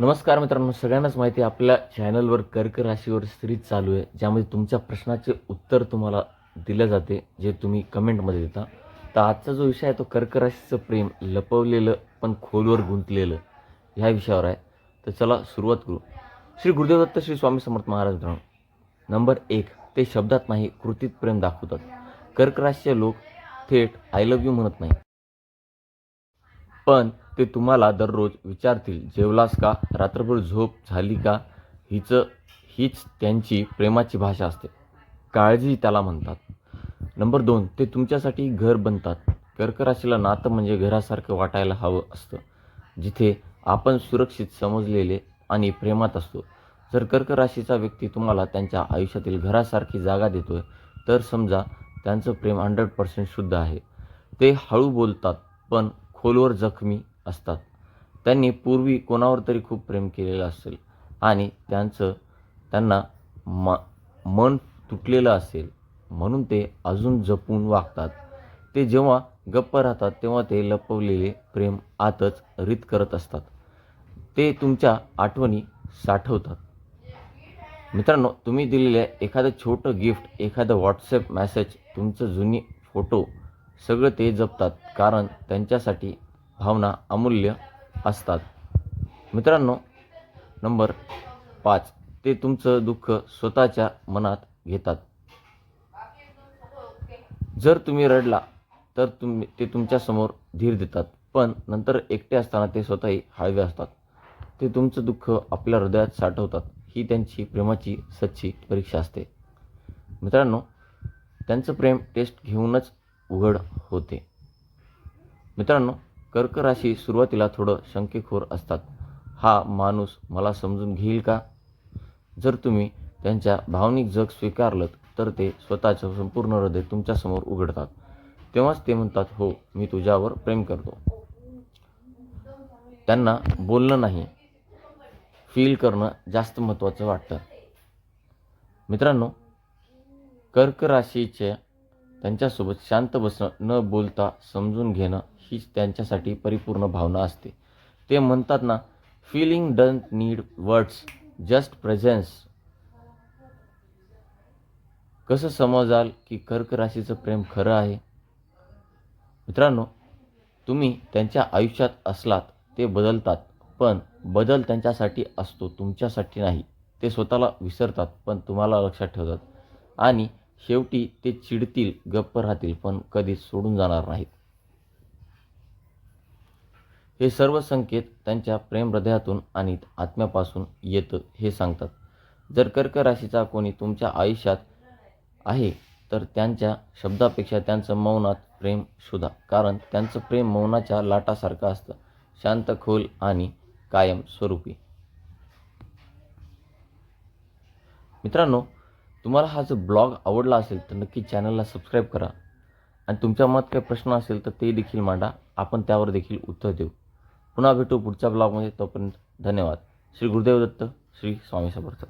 नमस्कार मित्रांनो सगळ्यांनाच माहिती आहे आपल्या चॅनलवर कर्क राशीवर सिरीज चालू आहे ज्यामध्ये तुमच्या प्रश्नाचे उत्तर तुम्हाला दिलं जाते जे तुम्ही कमेंटमध्ये देता. तर आजचा जो विषय आहे तो कर्क राशीचं प्रेम लपवलेलं पण खोलवर गुंतलेलं ह्या विषयावर आहे. तर चला सुरुवात करू. श्री गुरुदेव दत्त श्री स्वामी समर्थ महाराज मित्रांनो नंबर एक ते शब्दात नाही कृतीत प्रेम दाखवतात. कर्क राशीचे लोक थेट आय लव्ह यू म्हणत नाही. पण ते तुम्हाला दररोज विचारतील जेवलास का? रात्रभर झोप झाली का? हिचं हीच त्यांची प्रेमाची भाषा असते. काळजी त्याला म्हणतात. नंबर दोन ते तुमच्यासाठी घर बनतात. कर्क राशीला नातं म्हणजे घरासारखं वाटायला हवं असतं. जिथे आपण सुरक्षित समजलेले आणि प्रेमात असतो. जर कर्क राशीचा व्यक्ती तुम्हाला त्यांच्या आयुष्यातील घरासारखी जागा देतोय तर समजा त्यांचं प्रेम हंड्रेड पर्सेंट शुद्ध आहे. ते हळू बोलतात पण खोलवर जखमी असतात. त्यांनी पूर्वी कोणावर तरी खूप प्रेम केलेलं असेल आणि त्यांचं त्यांना म मन तुटलेलं असेल म्हणून ते अजून जपून वागतात. ते जेव्हा गप्प राहतात तेव्हा ते लपवलेले प्रेम आतच रीत करत असतात. ते तुमच्या आठवणी साठवतात. मित्रांनो तुम्ही दिलेलं एखादं छोटं गिफ्ट एखादं व्हॉट्सअप मॅसेज तुमचं जुनी फोटो सगळं ते जपतात कारण त्यांच्यासाठी भावना अमूल्य असतात. मित्रांनो नंबर पाच. ते तुमचं दुःख स्वतःच्या मनात घेतात. जर तुम्ही रडला तर तुम्ही ते तुमच्यासमोर धीर देतात. पण नंतर एकटे असताना ते स्वतःही हळवे असतात. ते तुमचं दुःख आपल्या हृदयात साठवतात. ही त्यांची प्रेमाची सच्ची परीक्षा असते. मित्रांनो त्यांचं प्रेम टेस्ट घेऊनच उघड होते. मित्रांनो कर्क राशी सुरुवातीला थोडं शंकेखोर असतात. हा माणूस मला समजून घेईल का? जर तुम्ही त्यांच्या भावनिक जग स्वीकारलं तर ते स्वतःचं संपूर्ण हृदय तुमच्यासमोर उघडतात. तेव्हाच ते म्हणतात हो मी तुझ्यावर प्रेम करतो. त्यांना बोलणं नाही फील करणं जास्त महत्त्वाचं वाटतं. मित्रांनो कर्क राशीच्या त्यांच्यासोबत शांत बसणं न बोलता समजून घेणं हीच त्यांच्यासाठी परिपूर्ण भावना असते. ते म्हणतात ना feeling doesn't need words just presence कसं समजाल की कर्क राशीचं प्रेम खरं आहे? मित्रांनो तुम्ही त्यांच्या आयुष्यात असलात ते बदलतात पण बदल त्यांच्यासाठी असतो तुमच्यासाठी नाही. ते स्वतःला विसरतात पण तुम्हाला लक्षात ठेवतात. आणि शेवटी ते चिडतील गप्प राहतील पण कधीच सोडून जाणार नाहीत. हे सर्व संकेत त्यांच्या प्रेम हृदयातून आणि आत्म्यापासून येतं हे सांगतात. जर कर्क राशीचा कोणी तुमच्या आयुष्यात आहे तर त्यांच्या शब्दापेक्षा त्यांचं मौनात प्रेम शोधा. कारण त्यांचं प्रेम मौनाच्या लाटासारखं असतं. शांत खोल आणि कायम स्वरूपी. मित्रांनो तुम्हाला हा जो ब्लॉग आवडला असेल तर नक्की चॅनलला सबस्क्राईब करा. आणि तुमच्या मत काही प्रश्न असेल तर ते देखील मांडा. आपण त्यावर देखील उत्तर देऊ. पुन्हा भेटू पुढच्या ब्लॉगमध्ये. तोपर्यंत धन्यवाद. श्री गुरुदेव दत्त श्री स्वामी समर्थ.